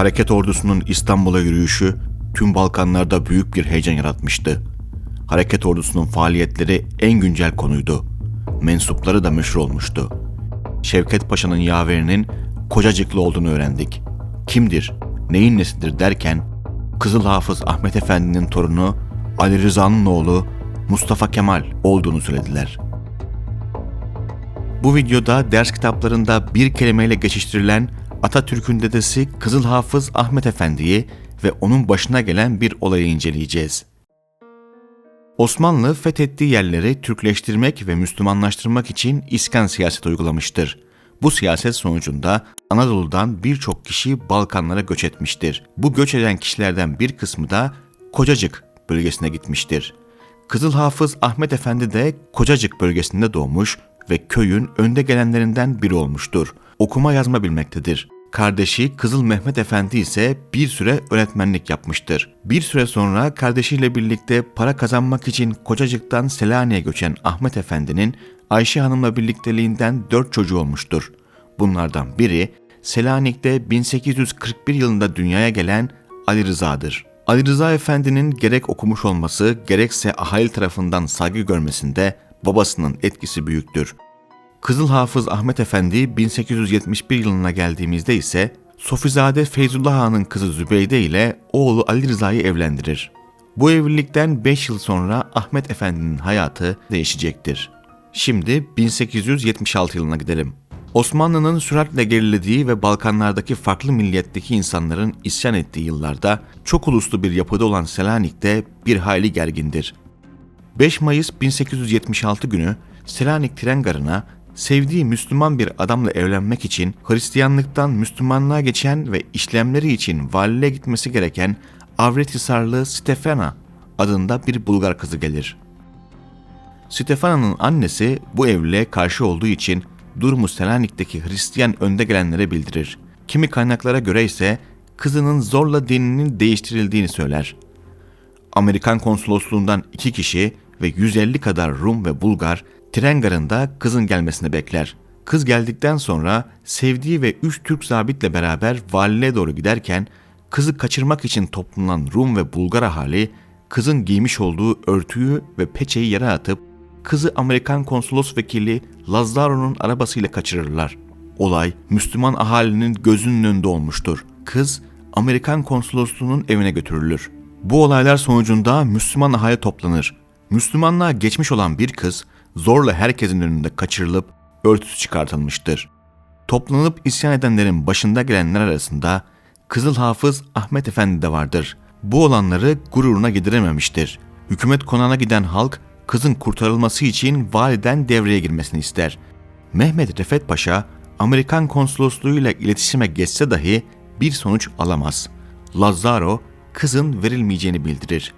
Hareket ordusunun İstanbul'a yürüyüşü tüm Balkanlarda büyük bir heyecan yaratmıştı. Hareket ordusunun faaliyetleri en güncel konuydu. Mensupları da meşhur olmuştu. Şevket Paşa'nın yaverinin Kocacıklı olduğunu öğrendik. Kimdir, neyin nesidir derken Kızıl Hafız Ahmet Efendi'nin torunu Ali Rıza'nın oğlu Mustafa Kemal olduğunu söylediler. Bu videoda ders kitaplarında bir kelimeyle geçiştirilen Atatürk'ün dedesi Kızıl Hafız Ahmet Efendi'yi ve onun başına gelen bir olayı inceleyeceğiz. Osmanlı fethettiği yerleri Türkleştirmek ve Müslümanlaştırmak için iskan siyaseti uygulamıştır. Bu siyaset sonucunda Anadolu'dan birçok kişi Balkanlara göç etmiştir. Bu göç eden kişilerden bir kısmı da Kocacık bölgesine gitmiştir. Kızıl Hafız Ahmet Efendi de Kocacık bölgesinde doğmuş ve köyün önde gelenlerinden biri olmuştur. Okuma yazma bilmektedir. Kardeşi Kızıl Mehmet Efendi ise bir süre öğretmenlik yapmıştır. Bir süre sonra kardeşiyle birlikte para kazanmak için Kocacık'tan Selanik'e göçen Ahmet Efendi'nin Ayşe Hanım'la birlikteliğinden dört çocuğu olmuştur. Bunlardan biri Selanik'te 1841 yılında dünyaya gelen Ali Rıza'dır. Ali Rıza Efendi'nin gerek okumuş olması gerekse ahali tarafından saygı görmesinde babasının etkisi büyüktür. Kızıl Hafız Ahmet Efendi 1871 yılına geldiğimizde ise Sofizade Feyzullah Han'ın kızı Zübeyde ile oğlu Ali Rıza'yı evlendirir. Bu evlilikten 5 yıl sonra Ahmet Efendi'nin hayatı değişecektir. Şimdi 1876 yılına gidelim. Osmanlı'nın süratle gerilediği ve Balkanlardaki farklı milliyetteki insanların isyan ettiği yıllarda çok uluslu bir yapıda olan Selanik'te bir hayli gergindir. 5 Mayıs 1876 günü Selanik tren garına sevdiği Müslüman bir adamla evlenmek için Hristiyanlıktan Müslümanlığa geçen ve işlemleri için valiliğe gitmesi gereken Avretisarlı Stefana adında bir Bulgar kızı gelir. Stefana'nın annesi bu evliliğe karşı olduğu için durumu Selanik'teki Hristiyan önde gelenlere bildirir. Kimi kaynaklara göre ise kızının zorla dininin değiştirildiğini söyler. Amerikan konsolosluğundan iki kişi ve 150 kadar Rum ve Bulgar tren garında kızın gelmesini bekler. Kız geldikten sonra sevdiği ve üç Türk zabitle beraber valiliğe doğru giderken kızı kaçırmak için toplanan Rum ve Bulgar ahali kızın giymiş olduğu örtüyü ve peçeyi yere atıp kızı Amerikan konsolos vekili Lazzaro'nun arabasıyla kaçırırlar. Olay Müslüman ahalinin gözünün önünde olmuştur. Kız Amerikan konsolosluğunun evine götürülür. Bu olaylar sonucunda Müslüman ahali toplanır. Müslümanlığa geçmiş olan bir kız zorla herkesin önünde kaçırılıp örtüsü çıkartılmıştır. Toplanıp isyan edenlerin başında gelenler arasında Kızıl Hafız Ahmet Efendi de vardır. Bu olanları gururuna gidirememiştir. Hükümet konağına giden halk kızın kurtarılması için validen devreye girmesini ister. Mehmet Refet Paşa Amerikan konsolosluğuyla iletişime geçse dahi bir sonuç alamaz. Lazzaro kızın verilmeyeceğini bildirir.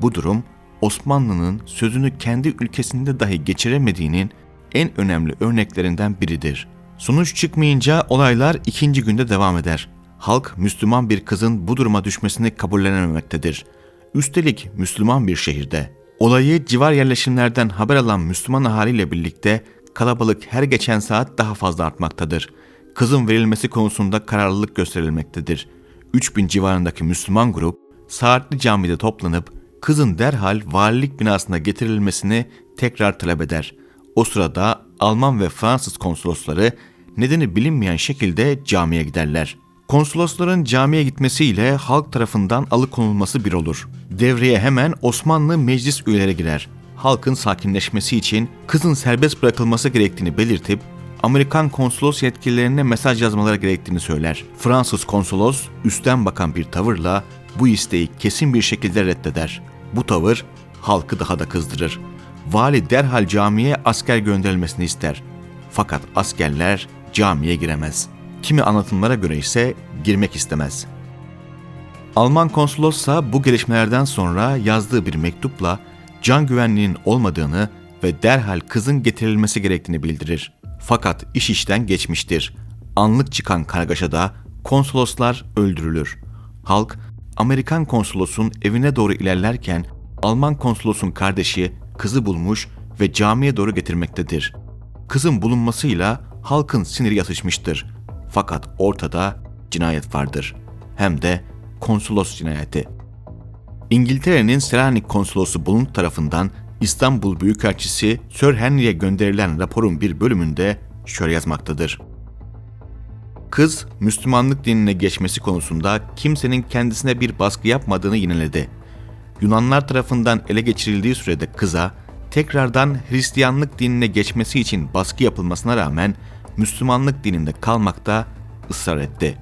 Bu durum Osmanlı'nın sözünü kendi ülkesinde dahi geçiremediğinin en önemli örneklerinden biridir. Sonuç çıkmayınca olaylar ikinci günde devam eder. Halk Müslüman bir kızın bu duruma düşmesini kabullenememektedir. Üstelik Müslüman bir şehirde. Olayı civar yerleşimlerden haber alan Müslüman ahaliyle birlikte kalabalık her geçen saat daha fazla artmaktadır. Kızın verilmesi konusunda kararlılık gösterilmektedir. 3000 civarındaki Müslüman grup saatli camide toplanıp kızın derhal valilik binasına getirilmesini tekrar talep eder. O sırada Alman ve Fransız konsolosları nedeni bilinmeyen şekilde camiye giderler. Konsolosların camiye gitmesiyle halk tarafından alıkonulması bir olur. Devreye hemen Osmanlı meclis üyeleri girer. Halkın sakinleşmesi için kızın serbest bırakılması gerektiğini belirtip Amerikan konsolos yetkililerine mesaj yazmaları gerektiğini söyler. Fransız konsolos üstten bakan bir tavırla bu isteği kesin bir şekilde reddeder. Bu tavır halkı daha da kızdırır. Vali derhal camiye asker gönderilmesini ister. Fakat askerler camiye giremez. Kimi anlatımlara göre ise girmek istemez. Alman konsolossa bu gelişmelerden sonra yazdığı bir mektupla can güvenliğinin olmadığını ve derhal kızın getirilmesi gerektiğini bildirir. Fakat iş işten geçmiştir. Anlık çıkan kargaşada konsoloslar öldürülür. Halk Amerikan konsolosun evine doğru ilerlerken Alman konsolosun kardeşi kızı bulmuş ve camiye doğru getirmektedir. Kızın bulunmasıyla halkın siniri yatışmıştır. Fakat ortada cinayet vardır. hem de konsolos cinayeti. İngiltere'nin Selanik konsolosu Bulunt tarafından İstanbul Büyükelçisi Sir Henry'e gönderilen raporun bir bölümünde şöyle yazmaktadır. Kız, Müslümanlık dinine geçmesi konusunda kimsenin kendisine bir baskı yapmadığını yineledi. Yunanlar tarafından ele geçirildiği sürede kıza tekrardan Hristiyanlık dinine geçmesi için baskı yapılmasına rağmen Müslümanlık dininde kalmakta ısrar etti.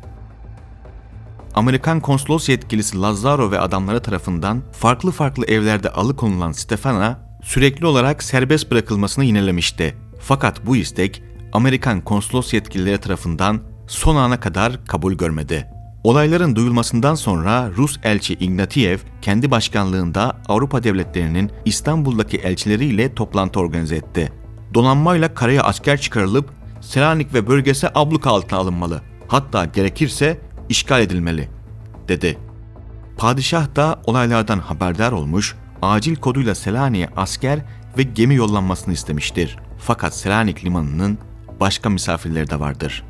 Amerikan konsolos yetkilisi Lazzaro ve adamları tarafından farklı farklı evlerde alıkonulan Stefana sürekli olarak serbest bırakılmasını yinelemişti. Fakat bu istek Amerikan konsolos yetkilileri tarafından son ana kadar kabul görmedi. Olayların duyulmasından sonra Rus elçi Ignatiev kendi başkanlığında Avrupa devletlerinin İstanbul'daki elçileriyle toplantı organize etti. Donanmayla karaya asker çıkarılıp Selanik ve bölgesi abluka altına alınmalı. Hatta gerekirse işgal edilmeli, dedi. Padişah da olaylardan haberdar olmuş, acil koduyla Selanik'e asker ve gemi yollanmasını istemiştir. Fakat Selanik limanının başka misafirleri de vardır.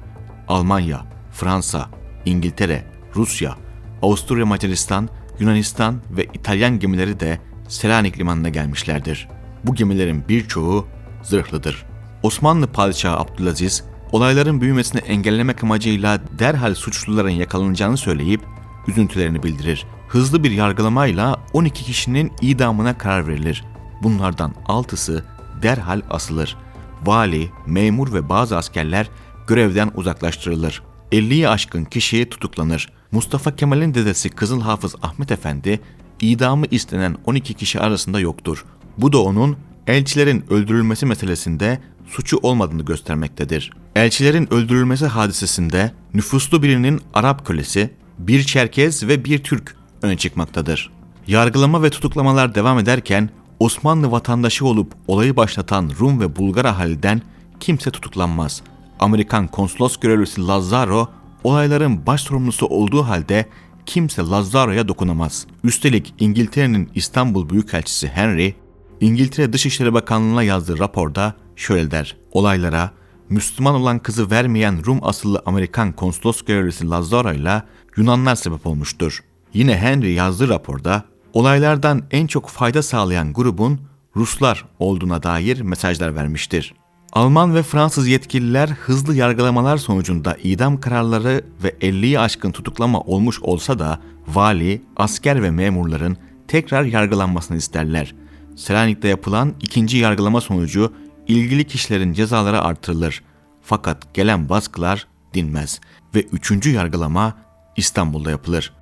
Almanya, Fransa, İngiltere, Rusya, Avusturya Macaristan, Yunanistan ve İtalyan gemileri de Selanik limanına gelmişlerdir. Bu gemilerin birçoğu zırhlıdır. Osmanlı Padişahı Abdülaziz, olayların büyümesini engellemek amacıyla derhal suçluların yakalanacağını söyleyip üzüntülerini bildirir. Hızlı bir yargılamayla 12 kişinin idamına karar verilir. Bunlardan 6'sı derhal asılır. Vali, memur ve bazı askerler görevden uzaklaştırılır. 50'yi aşkın kişi tutuklanır. Mustafa Kemal'in dedesi Kızıl Hafız Ahmet Efendi, idamı istenen 12 kişi arasında yoktur. Bu da onun elçilerin öldürülmesi meselesinde suçu olmadığını göstermektedir. Elçilerin öldürülmesi hadisesinde nüfuslu birinin Arap kölesi, bir Çerkez ve bir Türk öne çıkmaktadır. Yargılama ve tutuklamalar devam ederken Osmanlı vatandaşı olup olayı başlatan Rum ve Bulgar ahaliden kimse tutuklanmaz. Amerikan konsolos görevlisi Lazzaro olayların baş sorumlusu olduğu halde kimse Lazzaro'ya dokunamaz. Üstelik İngiltere'nin İstanbul Büyükelçisi Henry, İngiltere Dışişleri Bakanlığı'na yazdığı raporda şöyle der. Olaylara Müslüman olan kızı vermeyen Rum asıllı Amerikan konsolos görevlisi Lazzaro ile Yunanlar sebep olmuştur. Yine Henry yazdığı raporda olaylardan en çok fayda sağlayan grubun Ruslar olduğuna dair mesajlar vermiştir. Alman ve Fransız yetkililer hızlı yargılamalar sonucunda idam kararları ve 50'yi aşkın tutuklama olmuş olsa da vali, asker ve memurların tekrar yargılanmasını isterler. Selanik'te yapılan ikinci yargılama sonucu ilgili kişilerin cezaları artırılır. Fakat gelen baskılar dinmez ve üçüncü yargılama İstanbul'da yapılır.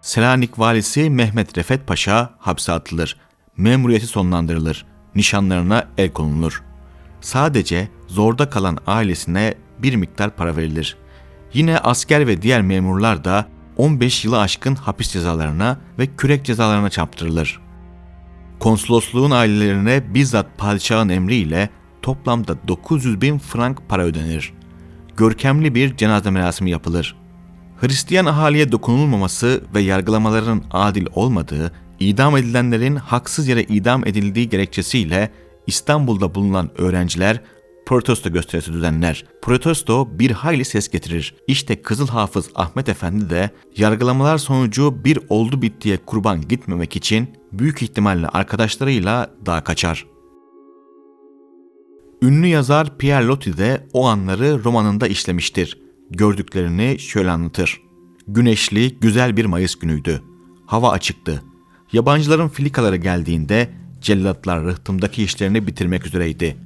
Selanik valisi Mehmet Refet Paşa hapse atılır. Memuriyeti sonlandırılır. Nişanlarına el konulur. Sadece zorda kalan ailesine bir miktar para verilir. Yine asker ve diğer memurlar da 15 yılı aşkın hapis cezalarına ve kürek cezalarına çarptırılır. Konsolosluğun ailelerine bizzat padişahın emriyle toplamda 900 bin frank para ödenir. Görkemli bir cenaze merasimi yapılır. Hristiyan ahaliye dokunulmaması ve yargılamaların adil olmadığı, idam edilenlerin haksız yere idam edildiği gerekçesiyle İstanbul'da bulunan öğrenciler protesto gösterisi düzenler. Protesto bir hayli ses getirir. İşte Kızıl Hafız Ahmet Efendi de yargılamalar sonucu bir oldu bittiye kurban gitmemek için büyük ihtimalle arkadaşlarıyla daha kaçar. Ünlü yazar Pierre Loti de o anları romanında işlemiştir. Gördüklerini şöyle anlatır. Güneşli, güzel bir Mayıs günüydü. Hava açıktı. Yabancıların filikaları geldiğinde cellatlar rıhtımdaki işlerini bitirmek üzereydi.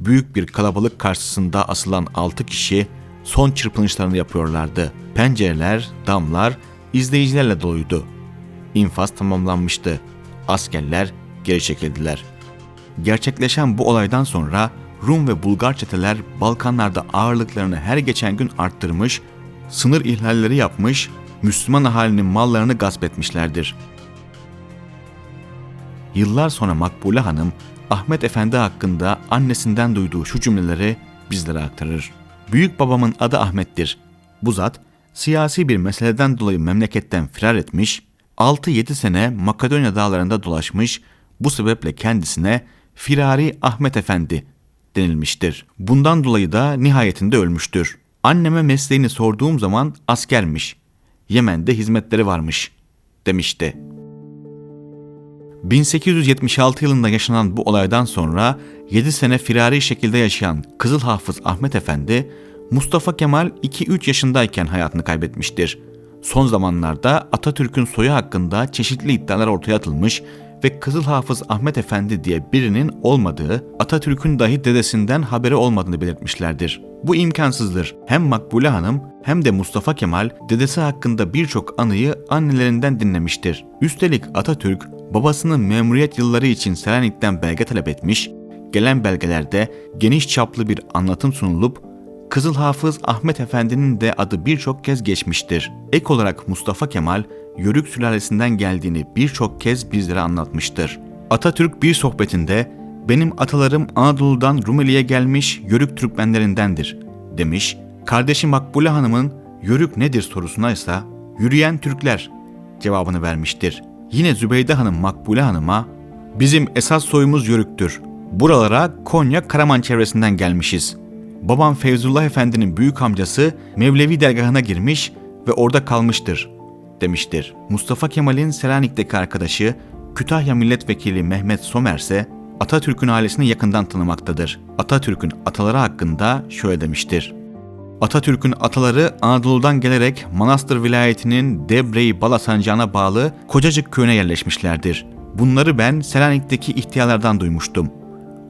Büyük bir kalabalık karşısında asılan altı kişi son çırpınışlarını yapıyorlardı. Pencereler, damlar izleyicilerle doluydu. İnfaz tamamlanmıştı. Askerler geri çekildiler. Gerçekleşen bu olaydan sonra Rum ve Bulgar çeteler Balkanlarda ağırlıklarını her geçen gün arttırmış, sınır ihlalleri yapmış, Müslüman ahalinin mallarını gasp etmişlerdir. Yıllar sonra Makbule Hanım, Ahmet Efendi hakkında annesinden duyduğu şu cümleleri bizlere aktarır. Büyük babamın adı Ahmet'tir. Bu zat, siyasi bir meseleden dolayı memleketten firar etmiş, 6-7 sene Makedonya dağlarında dolaşmış, bu sebeple kendisine Firari Ahmet Efendi denilmiştir. Bundan dolayı da nihayetinde ölmüştür. Anneme mesleğini sorduğum zaman askermiş. Yemen'de hizmetleri varmış demişti. 1876 yılında yaşanan bu olaydan sonra 7 sene firari şekilde yaşayan Kızıl Hafız Ahmet Efendi, Mustafa Kemal 2-3 yaşındayken hayatını kaybetmiştir. Son zamanlarda Atatürk'ün soyu hakkında çeşitli iddialar ortaya atılmış ve Kızıl Hafız Ahmet Efendi diye birinin olmadığı, Atatürk'ün dahi dedesinden haberi olmadığını belirtmişlerdir. Bu imkansızdır. Hem Makbule Hanım hem de Mustafa Kemal dedesi hakkında birçok anıyı annelerinden dinlemiştir. Üstelik Atatürk babasının memuriyet yılları için Selanik'ten belge talep etmiş, gelen belgelerde geniş çaplı bir anlatım sunulup Kızıl Hafız Ahmet Efendi'nin de adı birçok kez geçmiştir. Ek olarak Mustafa Kemal, Yörük sülalesinden geldiğini birçok kez bizlere anlatmıştır. Atatürk bir sohbetinde, benim atalarım Anadolu'dan Rumeli'ye gelmiş Yörük Türkmenlerindendir, demiş. Kardeşi Makbule Hanım'ın Yörük nedir sorusuna ise yürüyen Türkler cevabını vermiştir. Yine Zübeyde Hanım Makbule Hanım'a bizim esas soyumuz Yörüktür. Buralara Konya Karaman çevresinden gelmişiz. Babam Feyzullah Efendi'nin büyük amcası Mevlevi dergahına girmiş ve orada kalmıştır demiştir. Mustafa Kemal'in Selanik'teki arkadaşı Kütahya Milletvekili Mehmet Somer ise Atatürk'ün ailesini yakından tanımaktadır. Atatürk'ün ataları hakkında şöyle demiştir. Atatürk'ün ataları Anadolu'dan gelerek Manastır vilayetinin Debre-i Bala sancağına bağlı Kocacık köyüne yerleşmişlerdir. Bunları ben Selanik'teki ihtiyarlardan duymuştum.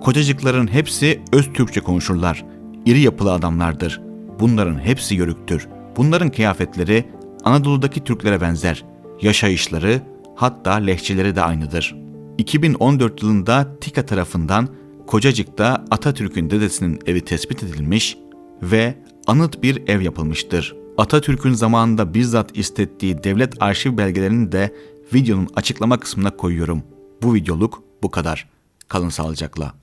Kocacıkların hepsi öz Türkçe konuşurlar. İri yapılı adamlardır. Bunların hepsi yörüktür. Bunların kıyafetleri Anadolu'daki Türklere benzer. Yaşayışları hatta lehçeleri de aynıdır. 2014 yılında TİKA tarafından Kocacık'ta Atatürk'ün dedesinin evi tespit edilmiş ve anıt bir ev yapılmıştır. Atatürk'ün zamanında bizzat istettiği devlet arşiv belgelerini de videonun açıklama kısmına koyuyorum. Bu videoluk bu kadar. Kalın sağlıcakla.